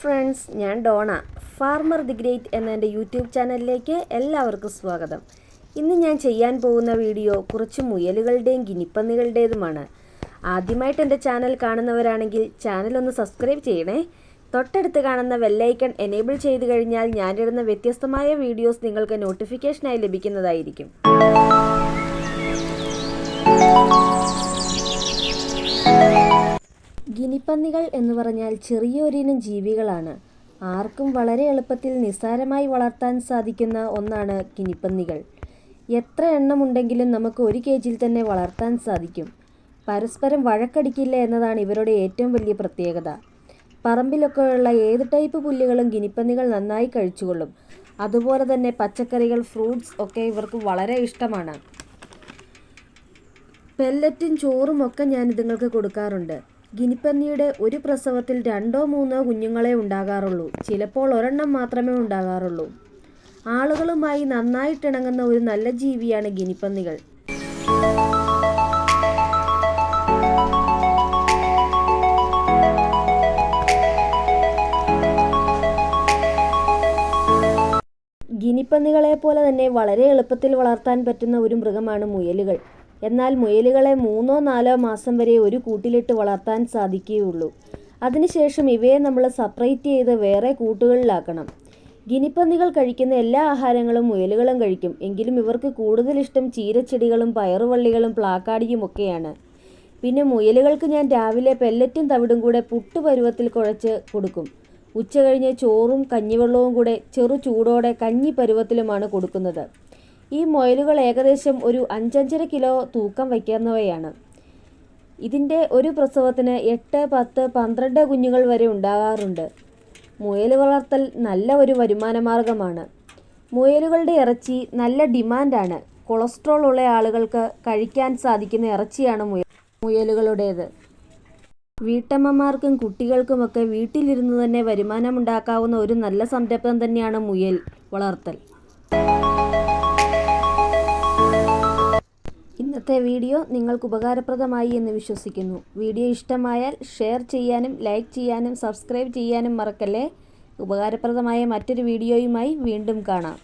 Friends ഞാൻ Dona. Farmer the great എന്ന എന്റെ യൂട്യൂബ് ചാനലിലേക്ക് എല്ലാവർക്കും സ്വാഗതം. ഇന്ന് ഞാൻ ചെയ്യാൻ പോകുന്ന വീഡിയോ കുറച്ച് മുയലുകളുടെയും ഗിനിപ്പന്നികളുടേതുമാണ്. ആദ്യമായിട്ട് എന്റെ ചാനൽ കാണുന്നവരാണെങ്കിൽ ചാനൽ ഒന്ന് സബ്സ്ക്രൈബ് ചെയ്യണേ. തൊട്ടടുത്ത് കാണുന്ന വെല്ലൈക്കൺ എനേബിൾ ചെയ്ത് കഴിഞ്ഞാൽ ഞാനിടുന്ന വ്യത്യസ്തമായ വീഡിയോസ് നിങ്ങൾക്ക് നോട്ടിഫിക്കേഷനായി ലഭിക്കുന്നതായിരിക്കും. ഗിനിപ്പന്നികൾ എന്ന് പറഞ്ഞാൽ ചെറിയ ചെറിയൊരിനം ജീവികളാണ്. ആർക്കും വളരെ എളുപ്പത്തിൽ നിസ്സാരമായി വളർത്താൻ സാധിക്കുന്ന ഒന്നാണ് ഗിനിപ്പന്നികൾ എത്ര എണ്ണമുണ്ടെങ്കിലും നമുക്ക് ഒരു കേജിൽ തന്നെ വളർത്താൻ സാധിക്കും. പരസ്പരം വഴക്കടിക്കില്ല എന്നതാണ് ഇവരുടെ ഏറ്റവും വലിയ പ്രത്യേകത. പറമ്പിലൊക്കെയുള്ള ഏത് ടൈപ്പ് പുല്ലുകളും ഗിനിപ്പന്നികൾ നന്നായി കഴിച്ചുകൊള്ളും. അതുപോലെ തന്നെ പച്ചക്കറികൾ ഫ്രൂട്ട്സ് ഒക്കെ ഇവർക്ക് വളരെ ഇഷ്ടമാണ്. പെല്ലറ്റും ചോറും ഒക്കെ ഞാൻ ഇതുങ്ങൾക്ക് കൊടുക്കാറുണ്ട്. ഗിനിപ്പന്നിയുടെ ഒരു പ്രസവത്തിൽ രണ്ടോ മൂന്നോ കുഞ്ഞുങ്ങളെ ഉണ്ടാകാറുള്ളൂ. ചിലപ്പോൾ ഒരെണ്ണം മാത്രമേ ഉണ്ടാകാറുള്ളൂ. ആളുകളുമായി നന്നായിട്ടിണങ്ങുന്ന ഒരു നല്ല ജീവിയാണ് ഗിനിപ്പന്നികൾ. ഗിനിപ്പന്നികളെ പോലെ തന്നെ വളരെ എളുപ്പത്തിൽ വളർത്താൻ പറ്റുന്ന ഒരു മൃഗമാണ് മുയലുകൾ. എന്നാൽ മുയലുകളെ മൂന്നോ നാലോ മാസം വരെ ഒരു കൂട്ടിലിട്ട് വളർത്താൻ സാധിക്കുകയുള്ളൂ. അതിനുശേഷം ഇവയെ നമ്മൾ സെപ്പറേറ്റ് ചെയ്ത് വേറെ കൂട്ടുകളിലാക്കണം. ഗിനിപ്പന്നികൾ കഴിക്കുന്ന എല്ലാ ആഹാരങ്ങളും മുയലുകളും കഴിക്കും. എങ്കിലും ഇവർക്ക് കൂടുതൽ ഇഷ്ടം ചീരച്ചെടികളും പയറുവള്ളികളും പ്ലാക്കാടിയും ഒക്കെയാണ്. പിന്നെ മുയലുകൾക്ക് ഞാൻ രാവിലെ പെല്ലറ്റും തവിടും കൂടെ പുട്ട് പരുവത്തിൽ കുഴച്ച് കൊടുക്കും. ഉച്ച കഴിഞ്ഞ് ചോറും കഞ്ഞിവെള്ളവും കൂടെ ചെറു ചൂടോടെ കഞ്ഞി പരുവത്തിലുമാണ് കൊടുക്കുന്നത്. ഈ മൊയലുകൾ ഏകദേശം ഒരു അഞ്ചഞ്ചര കിലോ തൂക്കം വയ്ക്കുന്നവയാണ്. ഇതിന്റെ ഒരു പ്രസവത്തിന് എട്ട് പത്ത് പന്ത്രണ്ട് കുഞ്ഞുങ്ങൾ വരെ ഉണ്ടാകാറുണ്ട്. മുയൽ വളർത്തൽ നല്ല ഒരു വരുമാന മാർഗമാണ്. മുയലുകളുടെ ഇറച്ചി നല്ല ഡിമാൻഡാണ്. കൊളസ്ട്രോൾ ഉള്ള ആളുകൾക്ക് കഴിക്കാൻ സാധിക്കുന്ന ഇറച്ചിയാണ് മുയൽ മുയലുകളുടേത്. വീട്ടമ്മമാർക്കും കുട്ടികൾക്കുമൊക്കെ വീട്ടിലിരുന്ന് തന്നെ വരുമാനമുണ്ടാക്കാവുന്ന ഒരു നല്ല സംരംഭം തന്നെയാണ് മുയൽ വളർത്തൽ. ഇന്നത്തെ വീഡിയോ നിങ്ങൾക്ക് ഉപകാരപ്രദമായി എന്ന് വിശ്വസിക്കുന്നു. വീഡിയോ ഇഷ്ടമായാൽ ഷെയർ ചെയ്യാനും ലൈക്ക് ചെയ്യാനും സബ്സ്ക്രൈബ് ചെയ്യാനും മറക്കല്ലേ? ഉപകാരപ്രദമായ മറ്റൊരു വീഡിയോയുമായി വീണ്ടും കാണാം.